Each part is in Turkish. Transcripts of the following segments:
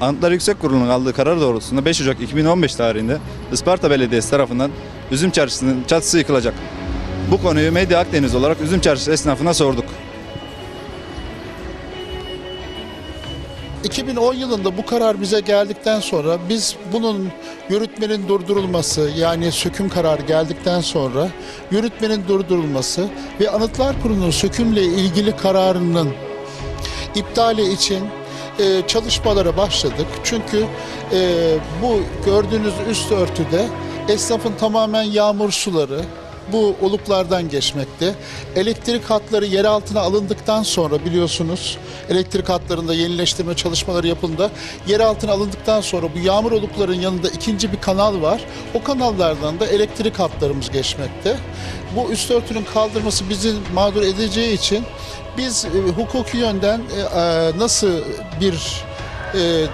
Anıtlar Yüksek Kurulu'nun aldığı karar doğrultusunda 5 Ocak 2015 tarihinde Isparta Belediyesi tarafından Üzüm Çarşısı'nın çatısı yıkılacak. Bu konuyu Medya Akdeniz olarak Üzüm Çarşısı esnafına sorduk. 2010 yılında bu karar bize geldikten sonra biz bunun yürütmenin durdurulması yani söküm kararı geldikten sonra yürütmenin durdurulması ve Anıtlar Kurulu'nun sökümle ilgili kararının iptali için e, çalışmalara başladık. Çünkü e, bu gördüğünüz üst örtüde esnafın tamamen yağmur suları bu oluklardan geçmekte. Elektrik hatları yer altına alındıktan sonra biliyorsunuz elektrik hatlarında yenileştirme çalışmaları yapıldı. Yer altına alındıktan sonra bu yağmur olukların yanında ikinci bir kanal var. O kanallardan da elektrik hatlarımız geçmekte. Bu üst örtünün kaldırması bizi mağdur edeceği için biz e, hukuki yönden e, e, nasıl bir e,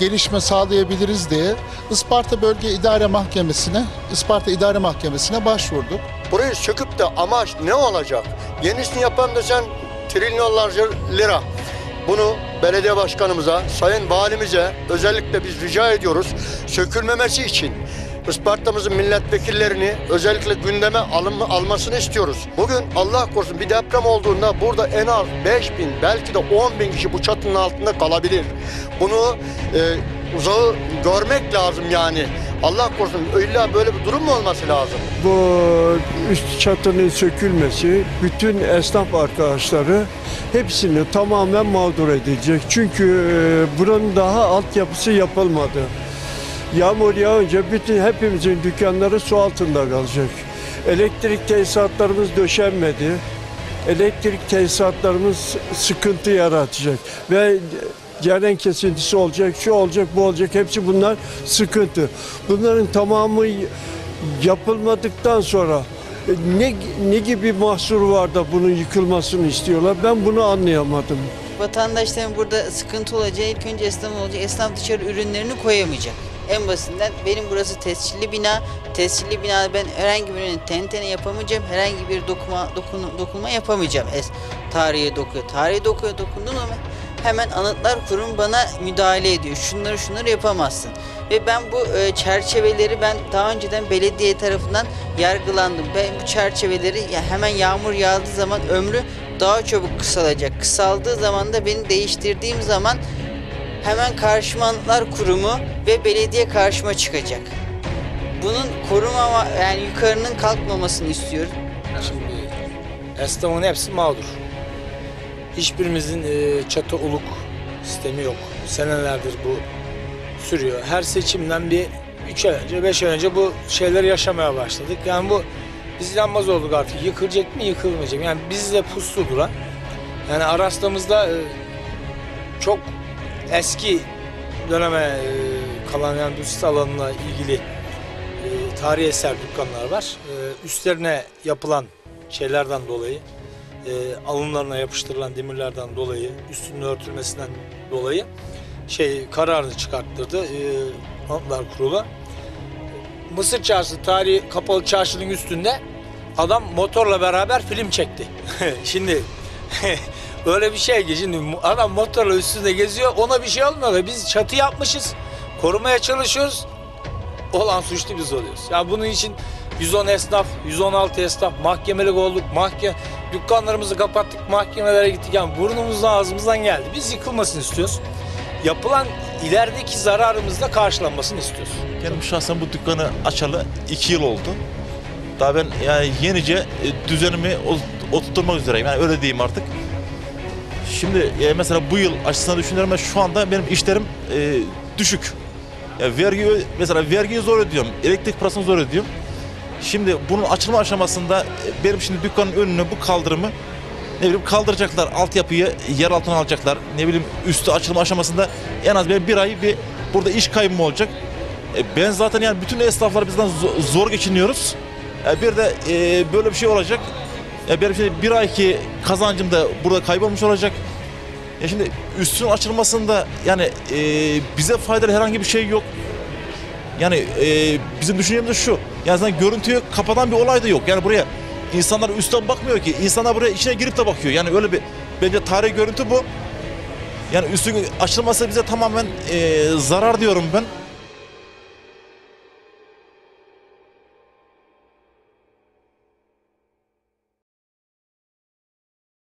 gelişme sağlayabiliriz diye Isparta Bölge İdare Mahkemesi'ne, Isparta İdare Mahkemesi'ne başvurduk. Burayı söküp de amaç ne olacak? Yenisini yapan desen trilyonlarca lira. Bunu belediye başkanımıza, sayın valimize özellikle biz rica ediyoruz. Sökülmemesi için Isparta'mızın milletvekillerini özellikle gündeme alın, almasını istiyoruz. Bugün Allah korusun bir deprem olduğunda burada en az 5 bin belki de 10 bin kişi bu çatının altında kalabilir. Bunu e, uzağı görmek lazım yani. Allah korusun illa böyle bir durum mu olması lazım? bu üst çatının sökülmesi bütün esnaf arkadaşları hepsini tamamen mağdur edecek. Çünkü e, buranın daha altyapısı yapılmadı. Yağmur yağınca bütün hepimizin dükkanları su altında kalacak. Elektrik tesisatlarımız döşenmedi. Elektrik tesisatlarımız sıkıntı yaratacak ve ceren kesintisi olacak, şu olacak, bu olacak. Hepsi bunlar sıkıntı. Bunların tamamı yapılmadıktan sonra e, ne ne gibi mahsur var da bunun yıkılmasını istiyorlar? Ben bunu anlayamadım. Vatandaşların burada sıkıntı olacağı ilk önce esnaf olacak. Esnaf dışarı ürünlerini koyamayacak. En basitinden benim burası tescilli bina. Tescilli binada ben herhangi bir ürünü tentene yapamayacağım. Herhangi bir dokuma, dokunu, dokunma yapamayacağım. Es, tarihe dokuyor. Tarihe dokuyor dokundun ama hemen anıtlar kurum bana müdahale ediyor. Şunları şunları yapamazsın. Ve ben bu e, çerçeveleri ben daha önceden belediye tarafından yargılandım. Ben bu çerçeveleri ya hemen yağmur yağdığı zaman ömrü daha çabuk kısalacak. Kısaldığı zaman da beni değiştirdiğim zaman hemen karşıma Anıtlar Kurumu ve belediye karşıma çıkacak. Bunun koruma yani yukarının kalkmamasını istiyorum. Şimdi esnafın hepsi mağdur. Hiçbirimizin e, çatı oluk sistemi yok. Senelerdir bu sürüyor. Her seçimden bir 3 ay önce, 5 ay önce bu şeyleri yaşamaya başladık. Yani bu biz inanmaz olduk artık. Yıkılacak mı, yıkılmayacak mı? Yani bizle puslu duran. Yani Aras'tamızda e, çok eski döneme e, kalan yani üst alanına ilgili e, tarihi eser dükkanlar var. E, üstlerine yapılan şeylerden dolayı, alınlarına yapıştırılan demirlerden dolayı, üstünün örtülmesinden dolayı şey kararını çıkarttırdı Anıtlar Kurulu. Mısır Çarşısı tarihi kapalı çarşının üstünde adam motorla beraber film çekti. Şimdi öyle bir şey ki şimdi adam motorla üstünde geziyor ona bir şey olmuyor da biz çatı yapmışız korumaya çalışıyoruz olan suçlu biz oluyoruz. Ya bunun için 110 esnaf, 116 esnaf mahkemelik olduk. Mahkeme dükkanlarımızı kapattık, mahkemelere gittik. Yani burnumuzdan ağzımızdan geldi. Biz yıkılmasını istiyoruz. Yapılan ilerideki zararımızla karşılanmasını istiyoruz. Kendim şahsen bu dükkanı açalı iki yıl oldu. Daha ben yani yenice e, düzenimi oturtmak üzereyim. Yani öyle diyeyim artık. Şimdi e, mesela bu yıl açısından düşünüyorum şu anda benim işlerim e, düşük. Ya vergi mesela vergiyi zor ödüyorum. Elektrik parasını zor ödüyorum. Şimdi bunun açılma aşamasında e, benim şimdi dükkanın önüne bu kaldırımı ne bileyim kaldıracaklar. Altyapıyı yer altına alacaklar. Ne bileyim üstü açılma aşamasında en az bir, ay bir burada iş kaybım olacak. E, ben zaten yani bütün esnaflar bizden zo- zor geçiniyoruz. E, bir de e, böyle bir şey olacak. E, benim şimdi bir ayki kazancım da burada kaybolmuş olacak. Ya şimdi üstün açılmasında yani e, bize faydalı herhangi bir şey yok. Yani e, bizim düşüncemiz şu. Yani zaten görüntüyü kapatan bir olay da yok. Yani buraya insanlar üstten bakmıyor ki. İnsanlar buraya içine girip de bakıyor. Yani öyle bir bence tarihi görüntü bu. Yani üstü açılması bize tamamen e, zarar diyorum ben.